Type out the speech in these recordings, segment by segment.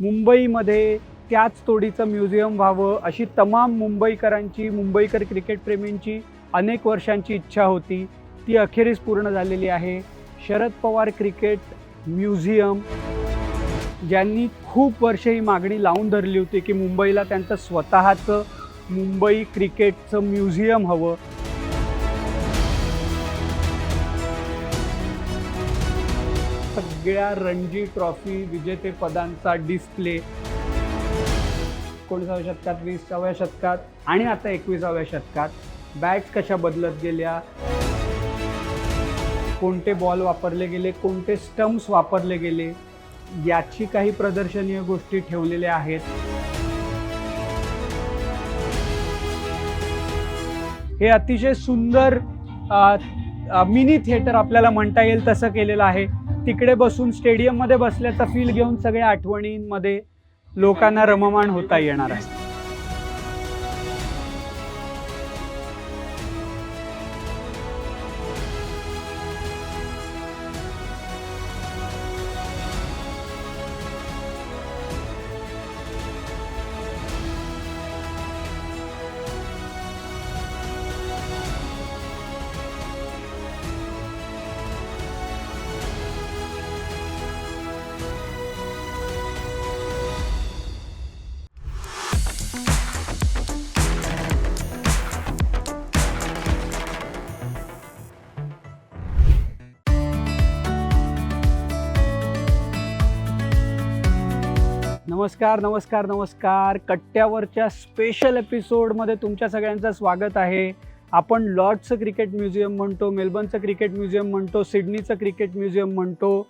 मुंबईमध्ये त्याच तोडीचं म्युझियम व्हावं अशी तमाम मुंबईकरांची मुंबईकर क्रिकेटप्रेमींची अनेक वर्षांची इच्छा होती. ती अखेरीस पूर्ण झालेली आहे. शरद पवार क्रिकेट म्युझियम ज्यांनी खूप वर्ष ही मागणी लावून धरली होती की मुंबईला त्यांचं स्वतःचं मुंबई क्रिकेटचं म्युझियम हवं. सगळ्या रणजी ट्रॉफी विजेतेपदांचा डिस्प्ले एकोणीसाव्या शतकात वीसाव्या शतकात आणि आता एकविसाव्या शतकात. बॅट्स कशा बदलत गेल्या? कोणते बॉल वापरले गेले? कोणते स्टम्प्स वापरले गेले? याची काही प्रदर्शनीय गोष्टी ठेवलेल्या आहेत. हे अतिशय सुंदर मिनी थिएटर आपल्याला म्हणता येईल तसं केलेलं आहे. तिकडे बसून स्टेडियममध्ये बसल्याचा फील घेऊन सगळ्या आठवणींमध्ये लोकांना रममाण होता येणार आहे. नमस्कार नमस्कार नमस्कार. कट्ट्यावरच्या स्पेशल एपिसोडमध्ये तुमच्या सगळ्यांचं स्वागत आहे. आपण लॉर्डचं क्रिकेट म्युझियम म्हणतो मेलबर्नचं क्रिकेट म्युझियम म्हणतो सिडनीचं क्रिकेट म्युझियम म्हणतो.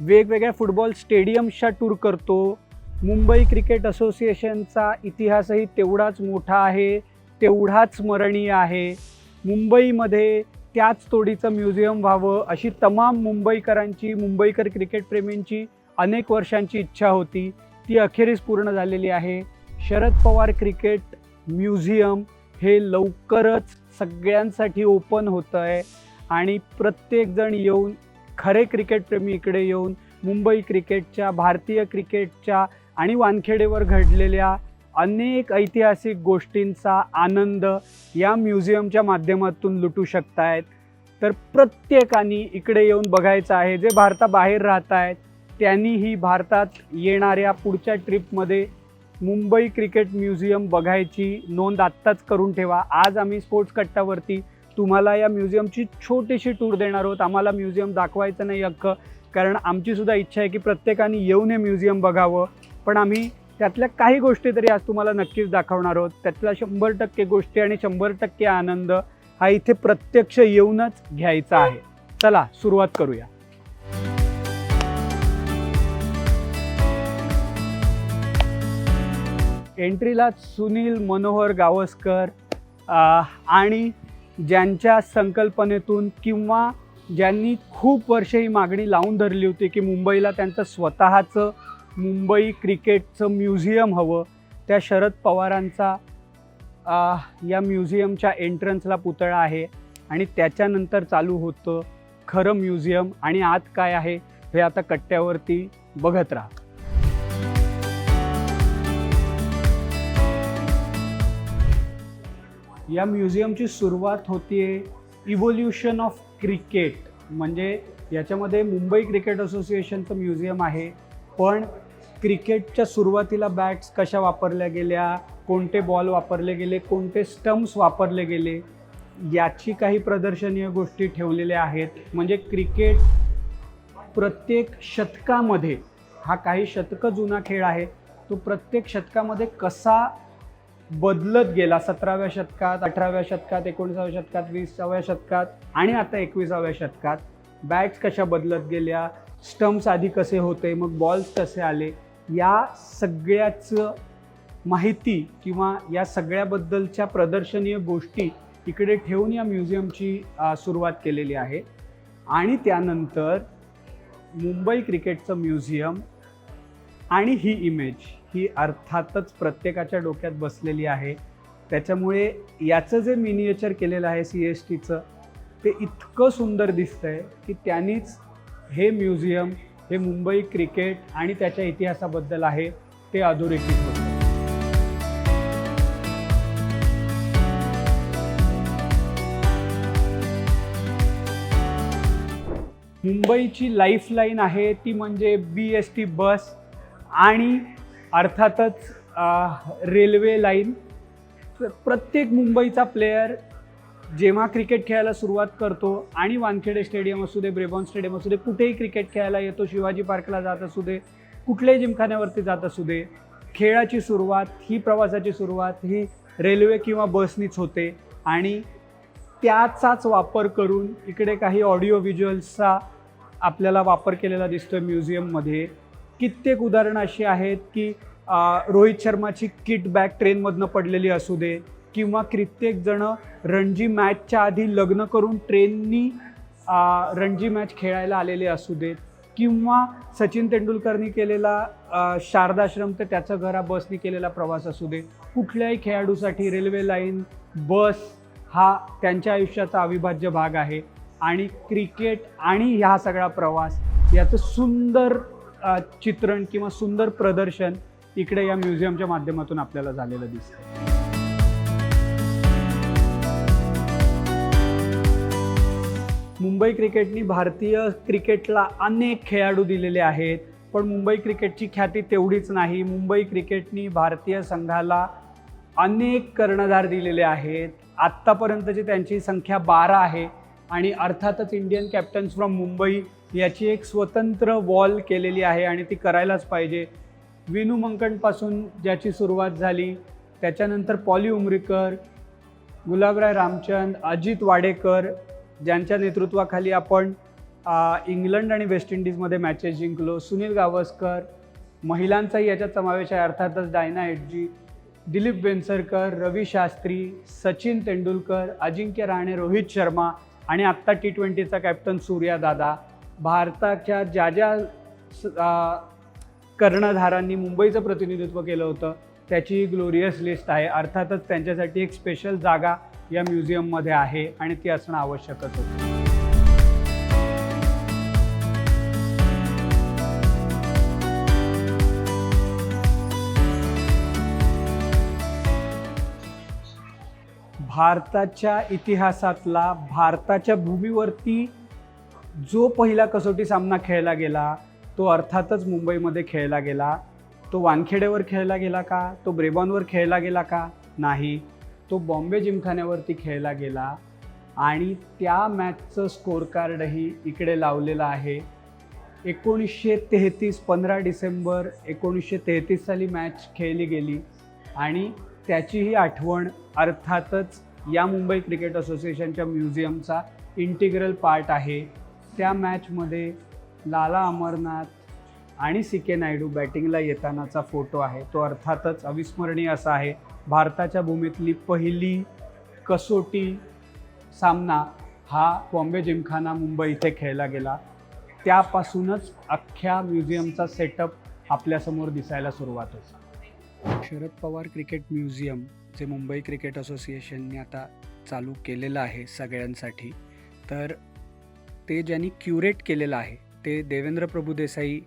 वेगवेगळ्या फुटबॉल स्टेडियम्सच्या टूर करतो. मुंबई क्रिकेट असोसिएशनचा इतिहासही तेवढाच मोठा आहे तेवढाच स्मरणीय आहे. मुंबईमध्ये त्याच तोडीचं म्युझियम व्हावं अशी तमाम मुंबईकरांची मुंबईकर क्रिकेटप्रेमींची अनेक वर्षांची इच्छा होती. ती अखेरीस पूर्ण झालेली आहे. शरद पवार क्रिकेट म्युझियम हे लवकरच सगळ्यांसाठी ओपन होतं आहे आणि प्रत्येकजण येऊन खरे क्रिकेटप्रेमी इकडे येऊन मुंबई क्रिकेटच्या भारतीय क्रिकेटच्या आणि वानखेडेवर घडलेल्या अनेक ऐतिहासिक गोष्टींचा आनंद या म्युझियमच्या माध्यमातून लुटू शकतायत. तर प्रत्येकाने इकडे येऊन बघायचं आहे जे भारताबाहेर राहत आहेत त्यांनीही भारतात येणाऱ्या पुढच्या ट्रिपमध्ये मुंबई क्रिकेट म्युझियम बघायची नोंद आत्ताच करून ठेवा. आज आम्ही स्पोर्ट्स कट्टावरती तुम्हाला या म्युझियमची छोटीशी टूर देणार आहोत. आम्हाला म्युझियम दाखवायचं नाही अख्खं कारण आमचीसुद्धा इच्छा आहे की प्रत्येकाने येऊन हे म्युझियम बघावं. पण आम्ही त्यातल्या काही गोष्टी तरी आज तुम्हाला नक्कीच दाखवणार आहोत. त्यातल्या शंभर टक्के गोष्टी आणि शंभर टक्के आनंद हा इथे प्रत्यक्ष येऊनच घ्यायचा आहे. चला सुरुवात करूया. एंट्रीला सुनील मनोहर गावस्कर आणि ज्यांच्या संकल्पनेतून किंवा ज्यांनी खूप वर्ष ही मागणी लावून धरली होती की मुंबईला त्यांचं स्वतःचं मुंबई क्रिकेटचं म्युझियम हवं त्या शरद पवारांचा या म्युझियमच्या एंट्रन्सला पुतळा आहे आणि त्याच्यानंतर चालू होतं खरं म्युझियम आणि आत काय आहे हे आता कट्ट्यावरती बघत राहा. या म्युझियमची सुरुवात होतीये इव्होल्युशन ऑफ क्रिकेट म्हणजे याच्यामध्ये मुंबई क्रिकेट असोसिएशनचं म्युझियम आहे. पण क्रिकेटच्या सुरुवातीला बॅट्स कशा वापरल्या गेल्या कोणते बॉल वापरले गेले कोणते स्टम्प्स वापरले गेले याची काही प्रदर्शनीय गोष्टी ठेवलेल्या आहेत. म्हणजे क्रिकेट प्रत्येक शतकामध्ये हा काही शतकं जुना खेळ आहे तो प्रत्येक शतकामध्ये कसा बदलत गेला सतराव्या शतकात अठराव्या शतकात एकोणीसाव्या शतकात वीसाव्या शतकात आणि आता एकविसाव्या शतकात. बॅट्स कशा बदलत गेल्या? स्टम्प्स आधी कसे होते? मग बॉल्स कसे आले? या सगळ्याचं माहिती किंवा या सगळ्याबद्दलच्या प्रदर्शनीय गोष्टी इकडे ठेवून या म्युझियमची सुरुवात केलेली आहे. आणि त्यानंतर मुंबई क्रिकेटचं म्युझियम आणि ही इमेज ही अर्थातच प्रत्येकाच्या डोक्यात बसलेली आहे. त्याच्यामुळे याचं जे मिनिएचर केलेलं आहे सी एस टीचं ते इतकं सुंदर दिसतं आहे की त्यांनीच हे म्युझियम हे मुंबई क्रिकेट आणि त्याच्या इतिहासाबद्दल आहे ते अधोरेखित होतं. मुंबईची लाईफलाईन आहे ती म्हणजे बी एस टी बस आणि अर्थातच रेल्वे लाईन तर प्रत्येक मुंबईचा प्लेयर जेव्हा क्रिकेट खेळायला सुरुवात करतो आणि वानखेडे स्टेडियम असू दे ब्रेबॉन स्टेडियम असू दे कुठेही क्रिकेट खेळायला येतो शिवाजी पार्कला जात असू दे कुठल्याही जिमखान्यावरती जात असू दे खेळाची सुरुवात ही प्रवासाची सुरुवात ही रेल्वे किंवा बसनीच होते. आणि त्याचाच वापर करून इकडे काही ऑडिओ व्हिज्युअल्सचा आपल्याला वापर केलेला दिसतोय म्युझियममध्ये कित्येक उदाहरणं अशी आहेत की रोहित शर्माची किट बॅग ट्रेनमधनं पडलेली असू दे किंवा कित्येकजण रणजी मॅचच्या आधी लग्न करून ट्रेननी रणजी मॅच खेळायला आलेले असू देत किंवा सचिन तेंडुलकरनी केलेला शारदाश्रम तर त्याचं घरा बसनी केलेला प्रवास असू दे. कुठल्याही खेळाडूसाठी रेल्वे लाईन बस हा त्यांच्या आयुष्याचा अविभाज्य भाग आहे. आणि क्रिकेट आणि ह्या सगळा प्रवास याचं सुंदर चित्रण किंवा सुंदर प्रदर्शन इकडे या म्युझियमच्या माध्यमातून आपल्याला झालेलं दिसतं मुंबई क्रिकेटनी भारतीय क्रिकेटला अनेक खेळाडू दिलेले आहेत पण मुंबई क्रिकेटची ख्याती तेवढीच नाही. मुंबई क्रिकेटनी भारतीय संघाला अनेक कर्णधार दिलेले आहेत. आत्तापर्यंतची त्यांची संख्या बारा आहे आणि अर्थातच इंडियन कॅप्टन्स फ्रॉम मुंबई याची एक स्वतंत्र वॉल केलेली आहे आणि ती करायलाच पाहिजे. विनू मंकणपासून ज्याची सुरुवात झाली त्याच्यानंतर पॉली उमरीकर गुलाबराय रामचंद अजित वाडेकर ज्यांच्या नेतृत्वाखाली आपण इंग्लंड आणि वेस्ट इंडिजमध्ये मॅचेस जिंकलो. सुनील गावस्कर महिलांचाही याच्यात समावेश आहे अर्थातच डायना एटजी दिलीप वेंसरकर रवी शास्त्री सचिन तेंडुलकर अजिंक्य राणे रोहित शर्मा आणि आत्ता टी ट्वेंटीचा कॅप्टन सूर्या दादा. भारताच्या ज्या ज्या स- कर्णधारांनी मुंबईचं प्रतिनिधित्व केलं होतं त्याची ग्लोरियस लिस्ट आहे. अर्थातच त्यांच्यासाठी एक स्पेशल जागा या म्युझियममध्ये आहे आणि ती असणं आवश्यकच होतं. भारताच्या इतिहासातला भारताच्या भूमीवरती जो पहिला कसोटी सामना खेळला गेला तो अर्थातच मुंबईमध्ये खेळला गेला. तो वानखेडेवर खेळला गेला का? तो ब्रेबॉनवर खेळला गेला का? नाही. तो बॉम्बे जिमखान्यावरती खेळला गेला. आणि त्या मॅचचं स्कोअर कार्डही इकडे लावलेलं आहे. एकोणीसशे तेहतीस पंधरा डिसेंबर एकोणीसशे तेहतीस साली मॅच खेळली गेली. आणि त्याचीही आठवण अर्थातच या मुंबई क्रिकेट असोसिएशनच्या म्युझियमचा इंटिग्रल पार्ट आहे. त्या मॅचमध्ये लाला अमरनाथ आणि सी के नायडू बॅटिंगला येतानाचा फोटो आहे. तो अर्थातच अविस्मरणीय असा आहे. भारताच्या भूमीतली पहिली कसोटी सामना हा बॉम्बे जिमखाना मुंबई इथे खेळला गेला. त्यापासूनच अख्ख्या म्युझियमचा सेटअप आपल्यासमोर दिसायला सुरुवात होती. शरद पवार क्रिकेट म्युझियम जे मुंबई क्रिकेट असोसिएशनने आता चालू केलेलं आहे सगळ्यांसाठी तर ते ज्यांनी क्युरेट केलेलं आहे ते देवेंद्र प्रभुदेसाई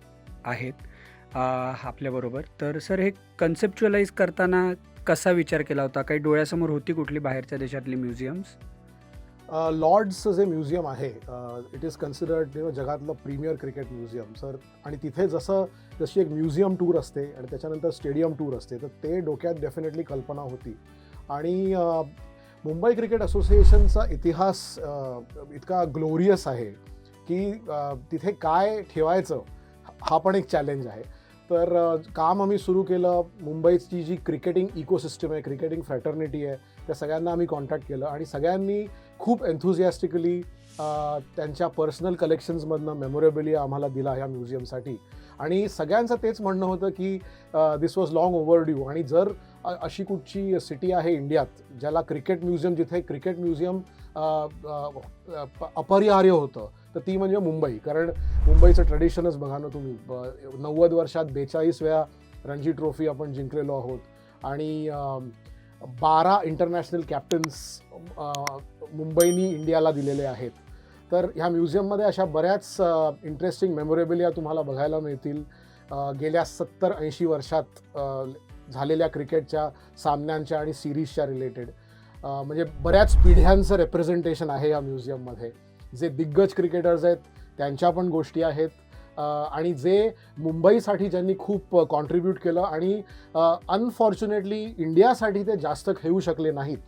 आहेत आपल्याबरोबर. तर सर हे कन्सेप्च्युअलाइज करताना कसा विचार केला होता? काही डोळ्यासमोर होती कुठली बाहेरच्या देशातली म्युझियम्स लॉर्ड्सचं जे म्युझियम आहे इट इज कन्सिडर्ड जगातलं प्रीमियर क्रिकेट म्युझियम सर. आणि तिथे जसं जशी एक म्युझियम टूर असते आणि त्याच्यानंतर स्टेडियम टूर असते तर ते डोक्यात डेफिनेटली कल्पना होती. आणि मुंबई क्रिकेट असोसिएशनचा इतिहास इतका ग्लोरियस आहे की तिथे काय ठेवायचं हा पण एक चॅलेंज आहे. तर काम आम्ही सुरू केलं मुंबईची जी क्रिकेटिंग इकोसिस्टम आहे क्रिकेटिंग फ्रॅटर्निटी आहे त्या सगळ्यांना आम्ही कॉन्टॅक्ट केलं आणि सगळ्यांनी खूप एन्थुझियास्टिकली त्यांच्या पर्सनल कलेक्शन्समधनं मेमोरेबली आम्हाला दिला ह्या म्युझियमसाठी आणि सगळ्यांचं तेच म्हणणं होतं की this was long overdue आणि जर अशी कुठची सिटी आहे इंडियात ज्याला क्रिकेट म्युझियम जिथे क्रिकेट म्युझियम अपरिहार्य होतं तर ती म्हणजे मुंबई. कारण मुंबईचं ट्रेडिशनच बघा ना तुम्ही नव्वद वर्षात बेचाळीस वेळा रणजी ट्रॉफी आपण जिंकलेलो आहोत. आणि बारा इंटरनॅशनल कॅप्टन्स मुंबईनी इंडियाला दिलेले आहेत. तर ह्या म्युझियममध्ये अशा बऱ्याच इंटरेस्टिंग मेमोरेबलिया तुम्हाला बघायला मिळतील. गेल्या सत्तर ऐंशी वर्षात झालेल्या क्रिकेटच्या सामन्यांच्या आणि सिरीजच्या रिलेटेड. म्हणजे बऱ्याच पिढ्यांचं रेप्रेझेंटेशन आहे या म्युझियममध्ये जे दिग्गज क्रिकेटर्स आहेत त्यांच्या पण गोष्टी आहेत. आणि जे मुंबईसाठी ज्यांनी खूप कॉन्ट्रीब्यूट केलं आणि अनफॉर्च्युनेटली इंडियासाठी ते जास्त खेळू शकले नाहीत.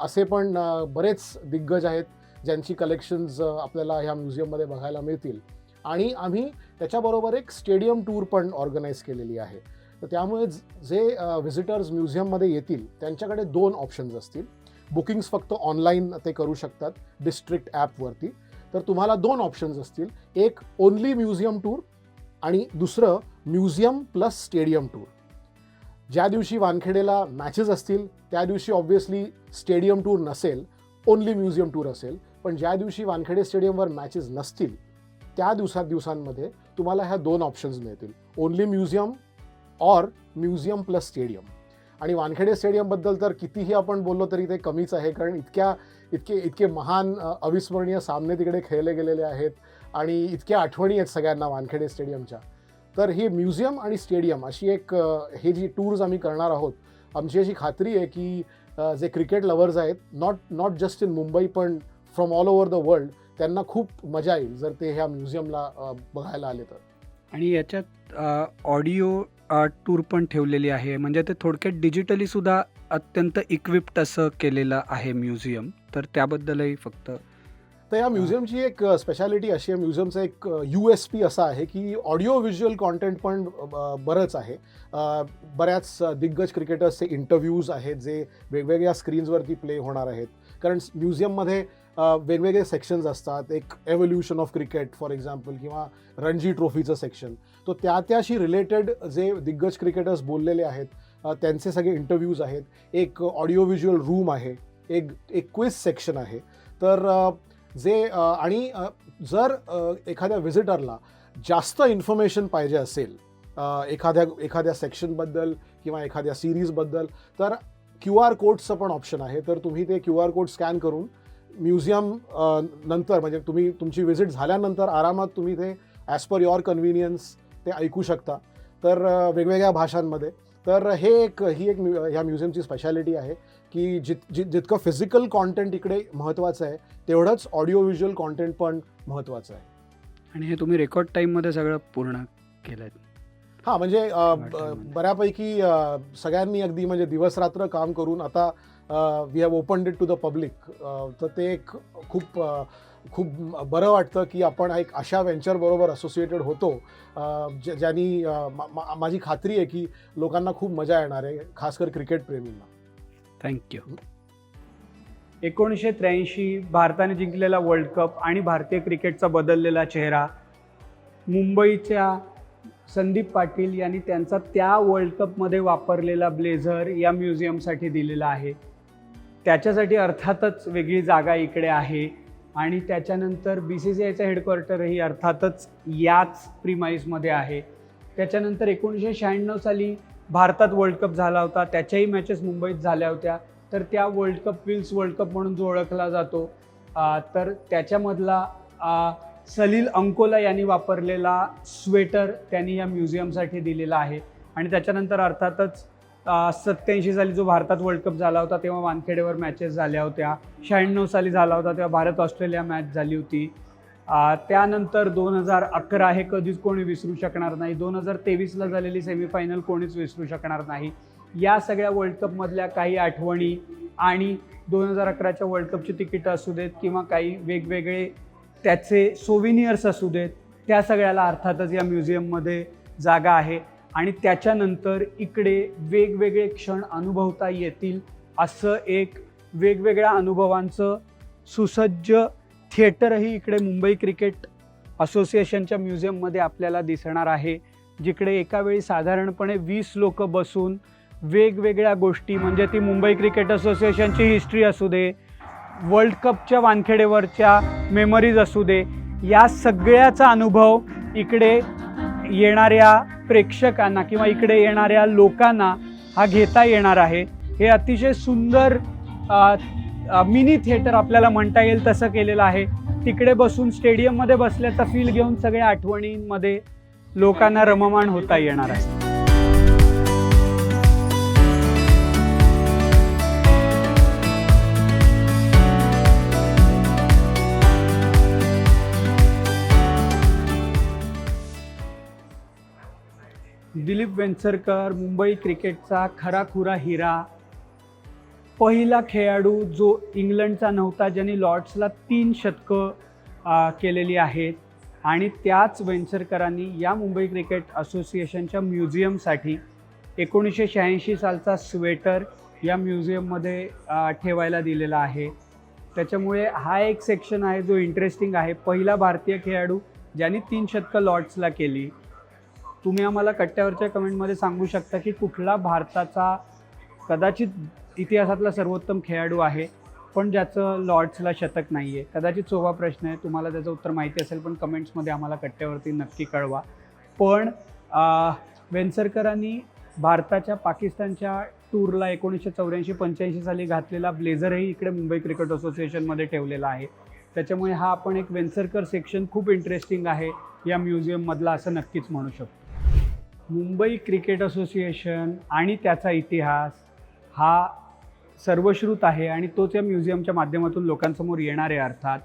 असे पण बरेच दिग्गज आहेत ज्यांची कलेक्शन्स आपल्याला ह्या म्युझियममध्ये बघायला मिळतील. आणि आम्ही त्याच्याबरोबर एक स्टेडियम टूर पण ऑर्गनाईज केलेली आहे. तर त्यामुळे जे व्हिजिटर्स म्युझियममध्ये येतील त्यांच्याकडे दोन ऑप्शन्स असतील. बुकिंग्स फक्त ऑनलाईन ते करू शकतात डिस्ट्रिक्ट ॲपवरती तर तुम्हाला दोन ऑप्शन्स असतील. एक ओनली म्युझियम टूर आणि दुसरं म्युझियम प्लस स्टेडियम टूर ज्या दिवशी वानखेडेला मॅचेस असतील त्या दिवशी ऑब्व्हियसली स्टेडियम टूर नसेल ओनली म्युझियम टूर असेल. पण ज्या दिवशी वानखेडे स्टेडियमवर मॅचेस नसतील त्या दिवसात दिवसांमध्ये तुम्हाला ह्या दोन ऑप्शन्स मिळतील. Only museum or museum plus stadium. आणि वानखेडे स्टेडियमबद्दल तर कितीही आपण बोललो तरी ते कमीच आहे कारण इतक्या इतके इतके महान अविस्मरणीय सामने तिकडे खेळले गेलेले आहेत आणि इतक्या आठवणी आहेत सगळ्यांना वानखेडे स्टेडियमच्या. तर हे म्युझियम आणि स्टेडियम अशी एक हे जी टूर्स आम्ही करणार आहोत आमची अशी खात्री आहे की जे क्रिकेट लवर्स आहेत not not just in Mumbai पण from all over the world त्यांना खूप मजा येईल जर ते ह्या म्युझियमला बघायला आले तर. आणि याच्यात ऑडिओ टूर पण ठेवलेली आहे. म्हणजे ते थोडक्यात डिजिटली सुद्धा अत्यंत इक्विप्ड असं केलेलं आहे म्युझियम तर त्याबद्दलही फक्त तर या म्युझियमची एक स्पेशालिटी अशी आहे. म्युझियमचं एक यू एस पी असं आहे की ऑडिओ व्हिज्युअल कॉन्टेंट पण बरंच आहे. बऱ्याच दिग्गज क्रिकेटर्सचे इंटरव्ह्यूज आहेत जे वेगवेगळ्या स्क्रीन्सवरती प्ले होणार आहेत. कारण म्युझियममध्ये वेगवेगळे सेक्शन्स असतात. एक evolution of cricket for example किंवा रणजी ट्रॉफीचं सेक्शन तो त्या त्याशी रिलेटेड जे दिग्गज क्रिकेटर्स बोललेले आहेत त्यांचे सगळे इंटरव्ह्यूज आहेत. एक ऑडिओ व्हिज्युअल रूम आहे. एक एक क्विज सेक्शन आहे. तर जे आणि जर एखाद्या व्हिजिटरला जास्त इन्फॉर्मेशन पाहिजे असेल एखाद्या एखाद्या सेक्शनबद्दल किंवा एखाद्या सिरीजबद्दल तर क्यू आर कोडचं पण ऑप्शन आहे. तर तुम्ही ते क्यू आर कोड स्कॅन करून म्युझियम नंतर म्हणजे तुम्ही तुमची व्हिजिट झाल्यानंतर आरामात तुम्ही ते ॲज पर युअर कन्व्हिनियन्स ते ऐकू शकता. तर वेगवेगळ्या भाषांमध्ये. तर हे एक ही एक म्यु- ह्या म्युझियमची स्पेशालिटी आहे की जित जित जितकं फिजिकल कॉन्टेंट इकडे महत्त्वाचं आहे तेवढंच ऑडिओ व्हिज्युअल कॉन्टेंट पण महत्त्वाचं आहे. आणि हे तुम्ही रेकॉर्ड टाईममध्ये सगळं पूर्ण केलं आहे हां म्हणजे. बऱ्यापैकी सगळ्यांनी अगदी म्हणजे दिवसरात्र काम करून आता we have open it to the public तर ते एक खूप खूप बरं वाटतं की आपण एक अशा व्हेंचरबरोबर असोसिएटेड होतो ज्यांनी मा- मा- माझी खात्री आहे की लोकांना खूप मजा येणार आहे खासकर क्रिकेट प्रेमींना. थँक्यू एकोणीसशे त्र्याऐंशी भारताने जिंकलेला वर्ल्ड कप आणि भारतीय क्रिकेटचा बदललेला चेहरा मुंबईच्या संदीप पाटील यांनी त्यांचा त्या वर्ल्ड कपमध्ये वापरलेला ब्लेझर या म्युझियमसाठी दिलेला आहे. त्याच्यासाठी अर्थातच वेगळी जागा इकडे आहे. आणि त्याच्यानंतर बी सी सी आयचं हेडक्वार्टरही अर्थातच याच प्रिमाईसमध्ये आहे. त्याच्यानंतर एकोणीसशे शहाण्णव साली भारतात वर्ल्ड कप झाला होता. त्याच्याही मॅचेस मुंबईत झाल्या होत्या. तर त्या world cup Wills world cup म्हणून जो ओळखला जातो तर त्याच्यामधला सलील अंकोला यांनी वापरलेला स्वेटर त्यांनी या म्युझियमसाठी दिलेला आहे. आणि त्याच्यानंतर अर्थातच सत्याऐंशी साली जो भारतात वर्ल्ड कप झाला होता तेव्हा वानखेडेवर मॅचेस झाल्या होत्या. शहाण्णव साली झाला होता तेव्हा भारत ऑस्ट्रेलिया मॅच झाली होती. त्यानंतर दोन हजार अकरा हे कधीच कोणी विसरू शकणार नाही. दोन हजार तेवीसला झालेली सेमीफायनल कोणीच विसरू शकणार नाही. या सगळ्या वर्ल्ड कपमधल्या काही आठवणी आणि दोन हजार अकराच्या वर्ल्ड कपची तिकीटं असू देत किंवा काही वेगवेगळे त्याचे सोविनियर्स असू देत त्या सगळ्याला अर्थातच या म्युझियममध्ये जागा आहे. आणि त्याच्यानंतर इकडे वेगवेगळे क्षण अनुभवता येतील असं एक वेगवेगळ्या अनुभवांचं सुसज्ज थिएटरही इकडे मुंबई क्रिकेट असोसिएशनच्या म्युझियममध्ये आपल्याला दिसणार आहे जिकडे एका वेळी साधारणपणे वीस लोक बसून वेगवेगळ्या गोष्टी म्हणजे ती मुंबई क्रिकेट असोसिएशनची हिस्ट्री असू दे वर्ल्ड कपच्या वानखेडेवरच्या मेमरीज असू दे या सगळ्याचा अनुभव इकडे येणाऱ्या प्रेक्षकांना किंवा इकडे येणाऱ्या लोकांना हा घेता येणार आहे. हे अतिशय सुंदर मिनी थिएटर आपल्याला म्हणता येईल तसं केलेलं आहे. तिकडे बसून स्टेडियममध्ये बसल्याचा फील घेऊन सगळ्या आठवणींमध्ये लोकांना रममाण होता येणार आहे. दिलीप वेंचरकर मुंबई क्रिकेटचा खराखुरा हिरा. पहिला खेळाडू जो इंग्लंडचा नव्हता ज्यांनी लॉर्ड्सला तीन शतकं केलेली आहेत. आणि त्याच वेंचरकरांनी या मुंबई क्रिकेट असोसिएशनच्या म्युझियमसाठी एकोणीसशे शहाऐंशी सालचा स्वेटर या म्युझियममध्ये ठेवायला दिलेला आहे. त्याच्यामुळे हा एक सेक्शन आहे जो इंटरेस्टिंग आहे. पहिला भारतीय खेळाडू ज्यांनी तीन शतकं लॉर्ड्सला केली. तुम्ही आम्हाला कट्ट्यावरच्या कमेंटमध्ये सांगू शकता की कुठला भारताचा कदाचित इतिहासातला सर्वोत्तम खेळाडू आहे पण ज्याचं लॉर्ड्सला शतक नाही आहे कदाचित सोपा प्रश्न आहे तुम्हाला त्याचं उत्तर माहिती असेल पण कमेंट्समध्ये आम्हाला कट्ट्यावरती नक्की कळवा. पण वेनसरकरांनी भारताच्या पाकिस्तानच्या टूरला एकोणीसशे चौऱ्याऐंशी पंच्याऐंशी साली घातलेला ब्लेझरही इकडे मुंबई क्रिकेट असोसिएशनमध्ये ठेवलेला आहे. त्याच्यामुळे हा आपण एक वेन्सरकर सेक्शन खूप इंटरेस्टिंग आहे या म्युझियममधला असं नक्कीच म्हणू शकतो. मुंबई क्रिकेट असोसिएशन आणि त्याचा इतिहास हा सर्वश्रुत आहे आणि तोच या म्युझियमच्या माध्यमातून लोकांसमोर येणार आहे अर्थात.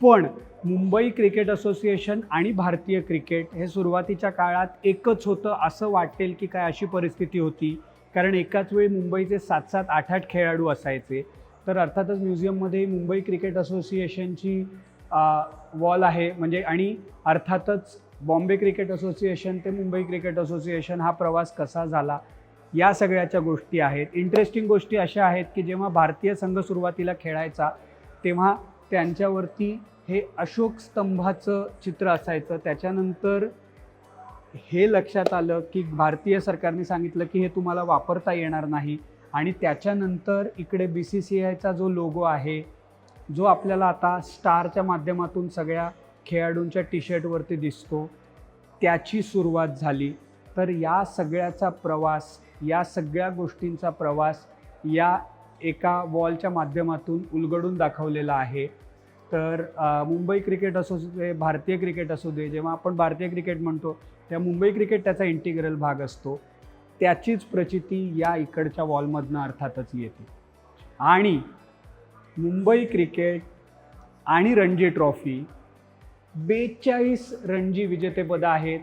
पण मुंबई क्रिकेट असोसिएशन आणि भारतीय क्रिकेट हे सुरुवातीच्या काळात एकच होतं असं वाटेल की काय अशी परिस्थिती होती. कारण एकाच वेळी मुंबईचे सात सात आठ आठ खेळाडू असायचे. तर अर्थातच म्युझियममध्ये मुंबई क्रिकेट असोसिएशनची वॉल आहे. म्हणजे आणि अर्थातच बॉम्बे क्रिकेट असोसिएशन ते मुंबई क्रिकेट असोसिएशन हा प्रवास कसा झाला? या सगळ्याच्या गोष्टी आहेत. इंटरेस्टिंग गोष्टी अशा आहेत की जेव्हा भारतीय संघ सुरुवातीला खेळायचा तेव्हा त्यांच्यावरती हे अशोक स्तंभाचं चित्र असायचं. त्याच्यानंतर हे लक्षात आलं की भारतीय सरकारने सांगितलं की हे तुम्हाला वापरता येणार नाही. आणि त्याच्यानंतर इकडे बी सी सी आयचा जो लोगो आहे जो आपल्याला आता स्टारच्या माध्यमातून सगळ्या खेळाडूंच्या टी शर्टवरती दिसतो. त्याची सुरुवात झाली. तर या सगळ्याचा प्रवास या सगळ्या गोष्टींचा प्रवास या एका वॉलच्या माध्यमातून उलगडून दाखवलेला आहे. तर मुंबई क्रिकेट असो दे भारतीय क्रिकेट असू दे जेव्हा आपण भारतीय क्रिकेट म्हणतो त्या मुंबई क्रिकेट त्याचा इंटिग्रल भाग असतो. त्याचीच प्रचिती या इकडच्या वॉलमधनं अर्थातच येते. आणि मुंबई क्रिकेट आणि रणजी ट्रॉफी बेचाळीस रणजी विजेतेपदं आहेत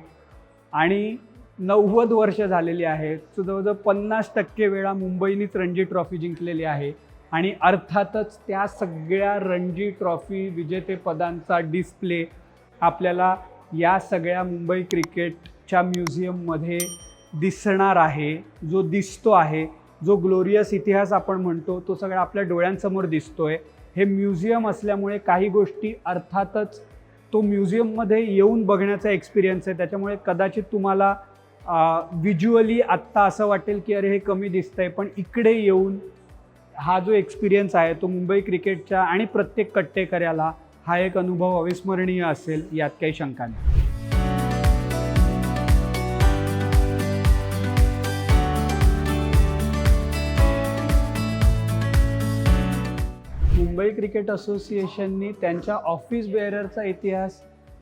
आणि नव्वद वर्ष झालेली आहेत. सो जवळजवळ पन्नास टक्के वेळा मुंबईनीच रणजी ट्रॉफी जिंकलेली आहे. आणि अर्थातच त्या सगळ्या रणजी ट्रॉफी विजेतेपदांचा डिस्प्ले आपल्याला या सगळ्या मुंबई क्रिकेटच्या म्युझियममध्ये दिसणार आहे. जो दिसतो आहे जो ग्लोरियस इतिहास आपण म्हणतो तो सगळा आपल्या डोळ्यांसमोर दिसतोय. हे म्युझियम असल्यामुळे काही गोष्टी अर्थातच तो म्युझियममध्ये येऊन बघण्याचा एक्सपिरियन्स आहे. त्याच्यामुळे कदाचित तुम्हाला विज्युअली आत्ता असं वाटेल की अरे हे कमी दिसतंय. पण इकडे येऊन हा जो एक्सपिरियन्स आहे तो मुंबई क्रिकेटच्या आणि प्रत्येक कट्टेकऱ्याला हा एक अनुभव अविस्मरणीय असेल यात काही शंका नाही. मुंबई क्रिकेट असोसिएशननी त्यांच्या ऑफिस बेअररचा इतिहास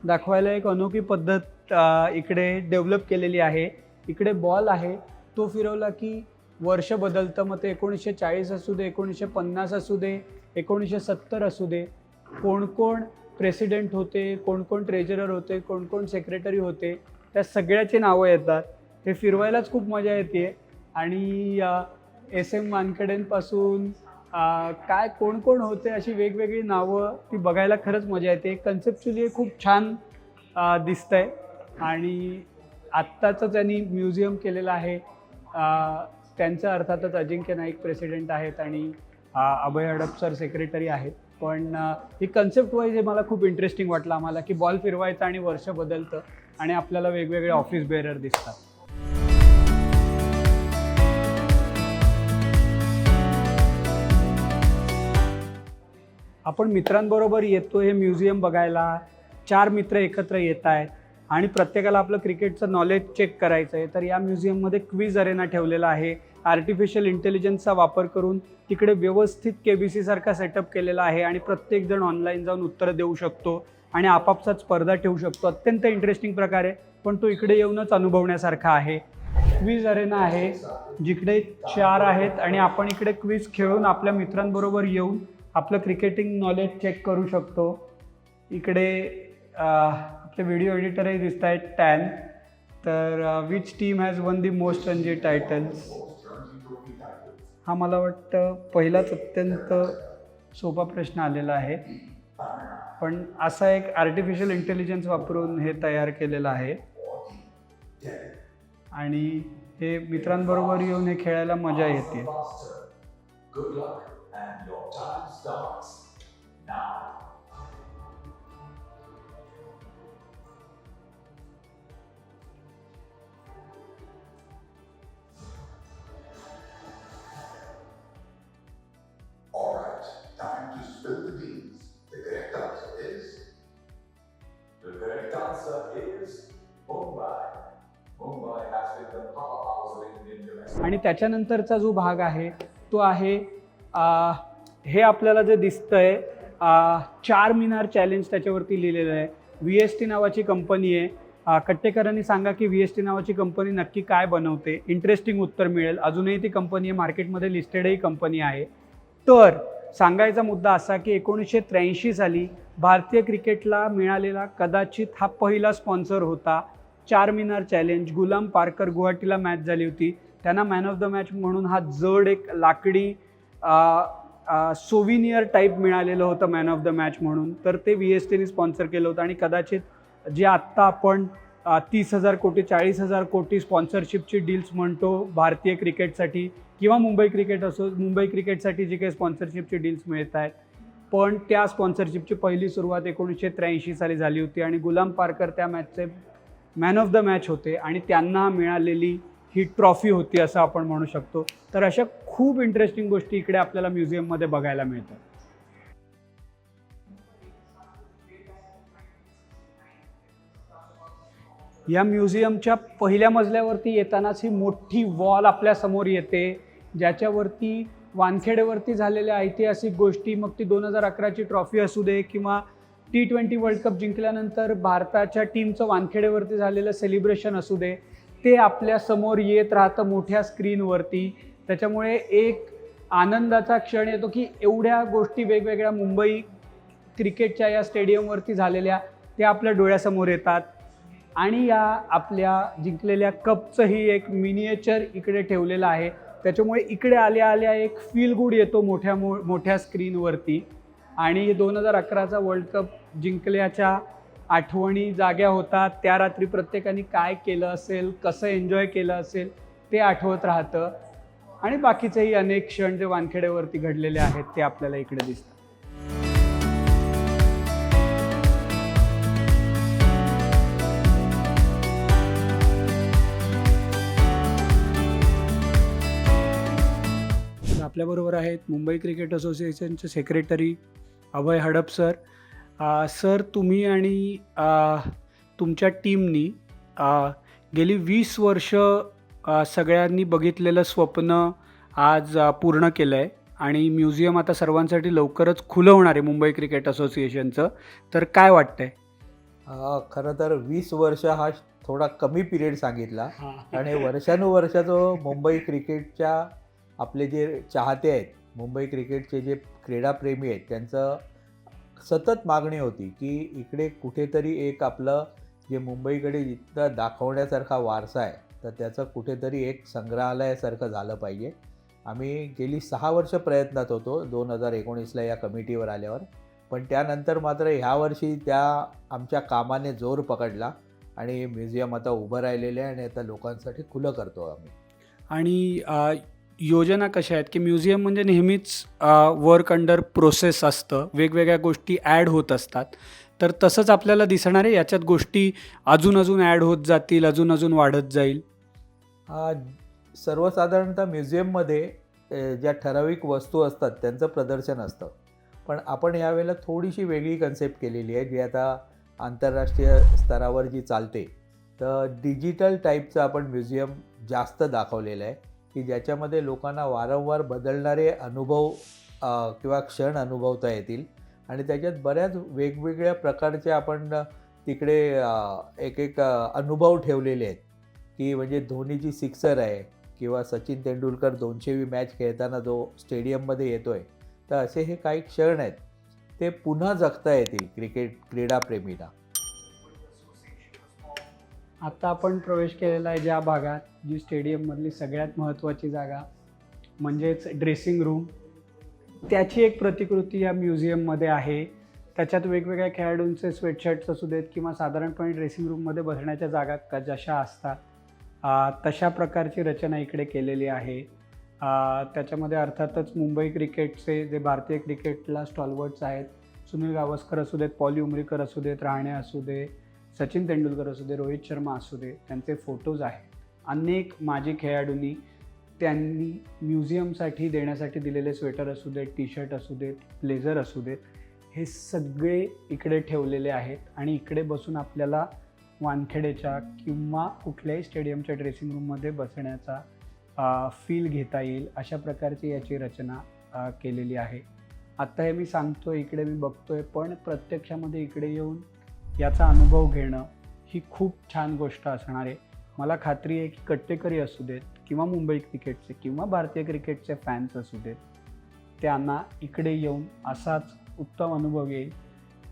दाखवायला एक अनोखी पद्धत इकडे डेव्हलप केलेली आहे. इकडे बॉल आहे. तो फिरवला की वर्ष बदलतं. मग ते एकोणीसशे चाळीस असू दे एकोणीसशे पन्नास असू दे एकोणीसशे सत्तर असू दे कोण कोण प्रेसिडेंट होते कोण कोण ट्रेजरर होते कोण कोण सेक्रेटरी होते त्या सगळ्याची नावं येतात. ते फिरवायलाच खूप मजा येते. आणि एस एम वानखेडेंपासून काय कोण कोण होते अशी वेगवेगळी नावं ती बघायला खरंच मजा येते. कन्सेप्च्युअली खूप छान अ, दिसतंय. आणि आत्ताचं त्यांनी म्युझियम केलेलं आहे. त्यांचं अर्थातच अजिंक्य नाईक प्रेसिडेंट आहेत आणि अभय अडपसर सेक्रेटरी आहेत. पण ही कन्सेप्ट वाईज हे मला खूप इंटरेस्टिंग वाटलं आम्हाला की बॉल फिरवायचं आणि वर्ष बदलतं आणि आपल्याला वेगवेगळे ऑफिस बेअरर दिसतात. आपण मित्रांबरोबर येतो हे म्युझियम बघायला. चार मित्र एकत्र येत आहेत आणि प्रत्येकाला आपलं क्रिकेटचं नॉलेज चेक करायचं आहे तर या म्युझियममध्ये क्विज अरेना ठेवलेला आहे. आर्टिफिशियल इंटेलिजन्सचा वापर करून तिकडे व्यवस्थित के बी सीसारखा सेटअप केलेला आहे आणि प्रत्येकजण ऑनलाईन जाऊन उत्तरं देऊ शकतो आणि आपापसात स्पर्धा ठेवू शकतो. अत्यंत इंटरेस्टिंग प्रकारे पण तो इकडे येऊनच अनुभवण्यासारखा आहे. क्विज अरेना आहे. जिकडे चार आहेत आणि आपण इकडे क्विज खेळून आपल्या मित्रांबरोबर येऊन आपलं क्रिकेटिंग नॉलेज चेक करू शकतो. इकडे आपले व्हिडिओ एडिटरही दिसत आहेत टॅन तर which team has won the most Ranji titles हा मला वाटतं पहिलाच अत्यंत सोपा प्रश्न आलेला आहे. पण असा एक आर्टिफिशियल इंटेलिजन्स वापरून हे तयार केलेलं आहे. आणि हे मित्रांबरोबर येऊन हे खेळायला मजा येते. And your time starts now. All right, time to spill the beans. The correct answer is. The correct answer is Mumbai. Mumbai has been the powerhouse of Indian domestic. आणि त्याच्यानंतरचा जो भाग आहे तो आहे हे आपल्याला जे दिसतंय आहे चार मिनार चॅलेंज त्याच्यावरती लिहिलेलं आहे. व्ही एस टी नावाची कंपनी आहे. कट्टेकरांनी सांगा की व्ही एस टी नावाची कंपनी नक्की काय बनवते? इंटरेस्टिंग उत्तर मिळेल. अजूनही ती कंपनी आहे. मार्केटमध्ये लिस्टेडही कंपनी आहे. तर सांगायचा मुद्दा असा की एकोणीसशे त्र्याऐंशी साली भारतीय क्रिकेटला मिळालेला कदाचित हा पहिला स्पॉन्सर होता. चार मिनार चॅलेंज गुलाम पारकर गुवाहाटीला मॅच झाली होती. त्यांना मॅन ऑफ द मॅच म्हणून हा जड एक लाकडी सोविनियर टाईप मिळालेलं होतं मॅन ऑफ द मॅच म्हणून. तर ते व्ही एस टीने स्पॉन्सर केलं होतं आणि कदाचित जे आत्ता आपण तीस हजार कोटी चाळीस हजार कोटी स्पॉन्सरशिपची डील्स म्हणतो भारतीय क्रिकेटसाठी किंवा मुंबई क्रिकेट असो मुंबई क्रिकेटसाठी जे काही स्पॉन्सरशिपची डील्स मिळत आहेत पण त्या स्पॉन्सरशिपची पहिली सुरुवात एकोणीसशे त्र्याऐंशी साली झाली होती आणि गुलाम पारकर त्या मॅचचे मॅन ऑफ द मॅच होते आणि त्यांना मिळालेली ही ट्रॉफी होती असं आपण म्हणू शकतो. तर अशा खूप इंटरेस्टिंग गोष्टी इकडे आपल्याला म्युझियममध्ये बघायला मिळतात. या म्युझियमच्या पहिल्या मजल्यावरती येतानाच ही मोठी वॉल आपल्यासमोर येते. ज्याच्यावरती वानखेडेवरती झालेल्या ऐतिहासिक गोष्टी मग ती दोन हजार अकराची ट्रॉफी असू दे किंवा टी ट्वेंटी वर्ल्ड कप जिंकल्यानंतर भारताच्या टीमचं वानखेडेवरती झालेलं सेलिब्रेशन असू दे ते आपल्यासमोर येत राहतं मोठ्या स्क्रीनवरती. त्याच्यामुळे एक आनंदाचा क्षण येतो की एवढ्या गोष्टी वेगवेगळ्या मुंबई क्रिकेटच्या या स्टेडियमवरती झालेल्या त्या आपल्या डोळ्यासमोर येतात. आणि या आपल्या जिंकलेल्या कपचंही एक मिनिएचर इकडे ठेवलेलं आहे. त्याच्यामुळे इकडे आल्या आल्या एक फील गुड येतो मोठ्या मो मोठ्या स्क्रीनवरती आणि दोन हजार अकराचा वर्ल्ड कप जिंकल्याच्या आठवणी जाग्या होतात त्या रात्री प्रत्येकाने काय केलं असेल कसं एन्जॉय केलं असेल ते आठवत राहतं. आणि बाकीचेही अनेक क्षण जे वानखेड्यावरती घडलेले आहेत ते आपल्याला इकडे दिसतात. आपल्याबरोबर आहेत मुंबई क्रिकेट असोसिएशनचे सेक्रेटरी अभय हडप सर अ, सर तुम्ही आणि तुमच्या टीमनी गेली वीस वर्ष सगळ्यांनी बघितलेलं स्वप्न आज पूर्ण केलं आहे आणि म्युझियम आता सर्वांसाठी लवकरच खुलं होणार आहे मुंबई क्रिकेट असोसिएशनचं. तर काय वाटतंय? खरं तर वीस वर्ष हा थोडा कमी पिरियड सांगितला. आणि वर्षानुवर्ष जो मुंबई क्रिकेटच्या आपले जे चाहते आहेत मुंबई क्रिकेटचे जे क्रीडाप्रेमी आहेत त्यांचं सतत मागणी होती की इकडे कुठेतरी एक आपलं जे मुंबईकडे जिथं दाखवण्यासारखा वारसा आहे तर त्याचं कुठेतरी एक संग्रहालयासारखं झालं पाहिजे. आम्ही गेली सहा वर्ष प्रयत्नात होतो दोन हजार एकोणीसला या कमिटीवर आल्यावर. पण त्यानंतर मात्र ह्या वर्षी त्या आमच्या कामाने जोर पकडला आणि म्युझियम आता उभं राहिलेलं आहे आणि आता लोकांसाठी खुलं करतो आम्ही. आणि योजना कशा आहेत की म्युझियम म्हणजे नेहमीच वर्क अंडर प्रोसेस असतं. वेगवेगळ्या गोष्टी ॲड होत असतात. तर तसंच आपल्याला दिसणार आहे याच्यात गोष्टी अजून अजून ॲड होत जातील अजून अजून वाढत जाईल. सर्वसाधारणतः म्युझियममध्ये ज्या ठराविक वस्तू असतात त्यांचं प्रदर्शन असतं. पण आपण यावेळेला थोडीशी वेगळी कन्सेप्ट केलेली आहे जी आता आंतरराष्ट्रीय स्तरावर जी चालते. तर डिजिटल टाईपचं आपण म्युझियम जास्त दाखवलेलं आहे. की ज्याच्यामध्ये लोकांना वारंवार बदलणारे अनुभव किंवा क्षण अनुभवता येतील. आणि त्याच्यात बऱ्याच वेगवेगळ्या प्रकारचे आपण तिकडे एक एक अनुभव ठेवलेले आहेत. की म्हणजे धोनीची सिक्सर आहे किंवा सचिन तेंडुलकर दोनशेवी मॅच खेळताना जो स्टेडियममध्ये येतो आहे तर असे हे काही क्षण आहेत. ते पुन्हा जगता येतील क्रिकेट क्रीडाप्रेमीला आता आपण प्रवेश केलेला आहे ज्या भागात जी स्टेडियममधली सगळ्यात महत्त्वाची जागा म्हणजेच ड्रेसिंग रूम त्याची एक प्रतिकृती या म्युझियममध्ये आहे. त्याच्यात वेगवेगळ्या खेळाडूंचे स्वेटशर्ट्स असू देत किंवा साधारणपणे ड्रेसिंग रूममध्ये बसण्याच्या जागा क जशा असतात तशा प्रकारची रचना इकडे केलेली आहे. त्याच्यामध्ये अर्थातच मुंबई क्रिकेटचे जे भारतीय क्रिकेटला स्टॉलवर्ड्स आहेत सुनील गावस्कर असू देत पॉली उमरीकर असू देत राहणे असू दे सचिन तेंडुलकर असू दे रोहित शर्मा असू दे त्यांचे फोटोज आहेत. अनेक माजी खेळाडूंनी त्यांनी म्युझियमसाठी देण्यासाठी दिलेले स्वेटर असू देत टी शर्ट असू देत ब्लेझर असू देत हे सगळे इकडे ठेवलेले आहेत आणि इकडे बसून आपल्याला वानखेडेच्या किंवा कुठल्याही स्टेडियमच्या ड्रेसिंग रूममध्ये बसण्याचा फील घेता येईल अशा प्रकारची याची रचना केलेली आहे. आत्ता हे मी सांगतो इकडे मी बघतोय पण प्रत्यक्षामध्ये इकडे येऊन याचा अनुभव घेणं ही खूप छान गोष्ट असणार आहे. मला खात्री आहे की कट्टेकरी असू देत किंवा मुंबई क्रिकेटचे किंवा भारतीय क्रिकेटचे फॅन्स असू देत त्यांना इकडे येऊन असाच उत्तम अनुभव येईल.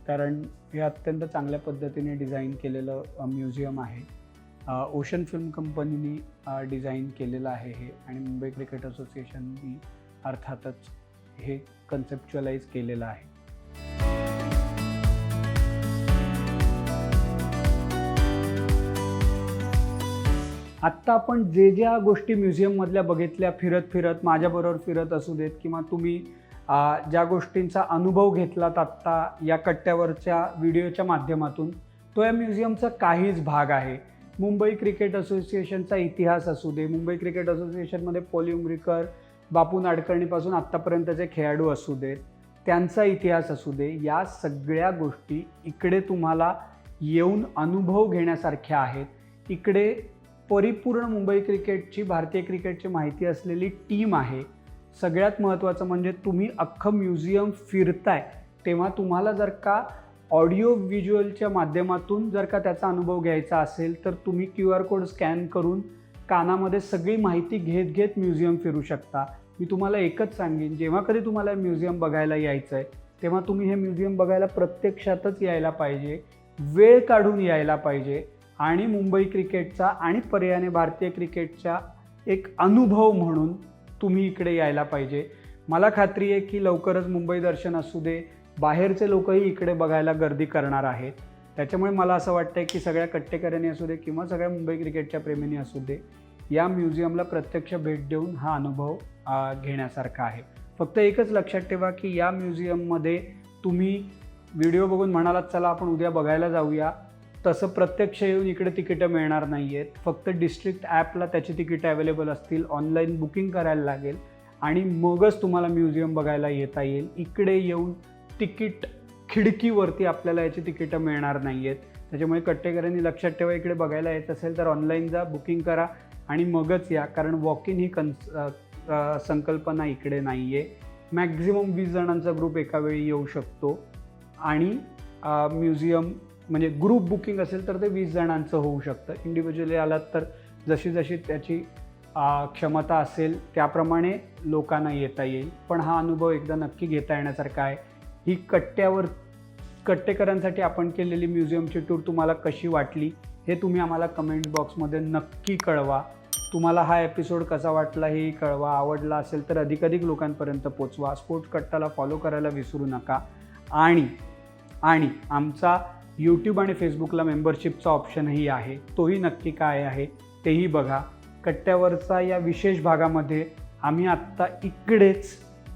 कारण हे अत्यंत चांगल्या पद्धतीने डिझाईन केलेलं म्युझियम आहे. ओशन फिल्म कंपनीने डिझाईन केलेलं आहे हे आणि मुंबई क्रिकेट असोसिएशननी अर्थातच हे कन्सेप्च्युअलाइज केलेलं आहे. आत्ता आपण जे ज्या गोष्टी म्युझियममधल्या बघितल्या फिरत फिरत माझ्याबरोबर फिरत असू देत किंवा तुम्ही ज्या गोष्टींचा अनुभव घेतलात आत्ता या कट्ट्यावरच्या व्हिडिओच्या माध्यमातून तो या म्युझियमचा काहीच भाग आहे. मुंबई क्रिकेट असोसिएशनचा इतिहास असू दे मुंबई क्रिकेट असोसिएशनमध्ये पोली उमरीकर बापू नाडकर्णीपासून आत्तापर्यंतचे खेळाडू असू देत त्यांचा इतिहास असू दे या सगळ्या गोष्टी इकडे तुम्हाला येऊन अनुभव घेण्यासारख्या आहेत. इकडे परिपूर्ण मुंबई क्रिकेटची भारतीय क्रिकेटची माहिती असलेली टीम आहे. सगळ्यात महत्त्वाचं म्हणजे तुम्ही अख्खं म्युझियम फिरताय. तेव्हा तुम्हाला जर का ऑडिओ व्हिज्युअलच्या माध्यमातून जर का त्याचा अनुभव घ्यायचा असेल तर तुम्ही क्यू आर कोड स्कॅन करून कानामध्ये सगळी माहिती घेत घेत म्युझियम फिरू शकता. मी तुम्हाला एकच सांगेन जेव्हा कधी तुम्हाला म्युझियम बघायला यायचं आहे तेव्हा तुम्ही हे म्युझियम बघायला प्रत्यक्षातच यायला पाहिजे. वेळ काढून यायला पाहिजे. आणि मुंबई क्रिकेटचा आणि पर्यायाने भारतीय क्रिकेटचा एक अनुभव म्हणून तुम्ही इकडे यायला पाहिजे. मला खात्री आहे की लवकरच मुंबई दर्शन असू दे बाहेरचे लोकही इकडे बघायला गर्दी करणार आहेत. त्याच्यामुळे मला असं वाटतं की सगळ्या कट्टेकऱ्यांनी असू दे किंवा सगळ्या मुंबई क्रिकेटच्या प्रेमींनी असू दे या म्युझियमला प्रत्यक्ष भेट देऊन हा अनुभव घेण्यासारखा आहे. फक्त एकच लक्षात ठेवा की या म्युझियममध्ये तुम्ही व्हिडिओ बघून म्हणालात चला आपण उद्या बघायला जाऊया. तसं प्रत्यक्ष येऊन इकडे तिकीटं मिळणार नाही आहेत फक्त डिस्ट्रिक्ट ॲपला त्याची तिकीटं अवेलेबल असतील ऑनलाईन बुकिंग करायला लागेल आणि मगच तुम्हाला म्युझियम बघायला येता येईल. इकडे येऊन तिकीट खिडकीवरती आपल्याला याची तिकीटं मिळणार नाही आहेत त्याच्यामुळे कट्टेकरांनी लक्षात ठेवा इकडे बघायला येत असेल तर ऑनलाईन जा बुकिंग करा आणि मगच या कारण वॉक इन ही कन्स संकल्पना इकडे नाही आहे मॅक्झिमम वीस जणांचा ग्रुप एका वेळी येऊ शकतो आणि म्युझियम म्हणजे ग्रुप बुकिंग असेल तर ते वीस जणांचं होऊ शकतं. इंडिव्हिज्युअली आलात तर जशी जशी त्याची क्षमता असेल त्याप्रमाणे लोकांना येता येईल. पण हा अनुभव एकदा नक्की घेता येण्यासारखा आहे. ही कट्ट्यावर कट्टेकरांसाठी आपण केलेली म्युझियमची टूर तुम्हाला कशी वाटली हे तुम्ही आम्हाला कमेंट बॉक्समध्ये नक्की कळवा. तुम्हाला हा एपिसोड कसा वाटला हे कळवा. आवडला असेल तर अधिकाधिक लोकांपर्यंत पोचवा. स्पोर्ट्स कट्टाला फॉलो करायला विसरू नका. आणि आणि आमचा यूट्यूब आणि फेसबुकला मेंबरशिपचा ऑप्शनही आहे. तोही नक्की काय आहे तेही बघा. कट्ट्यावरचा या विशेष भागामध्ये आम्ही आत्ता इकडेच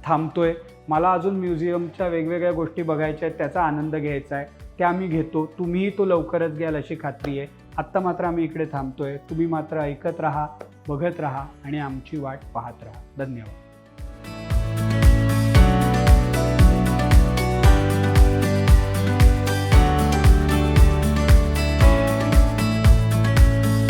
थांबतोय. मला अजून म्युझियमच्या वेगवेगळ्या गोष्टी बघायच्या आहेत त्याचा आनंद घ्यायचा आहे. त्या आम्ही घेतो. तुम्हीही तो लवकरच घ्याल अशी खात्री आहे. आत्ता मात्र आम्ही इकडे थांबतोय. तुम्ही मात्र ऐकत राहा बघत राहा आणि आमची वाट पाहत राहा. धन्यवाद.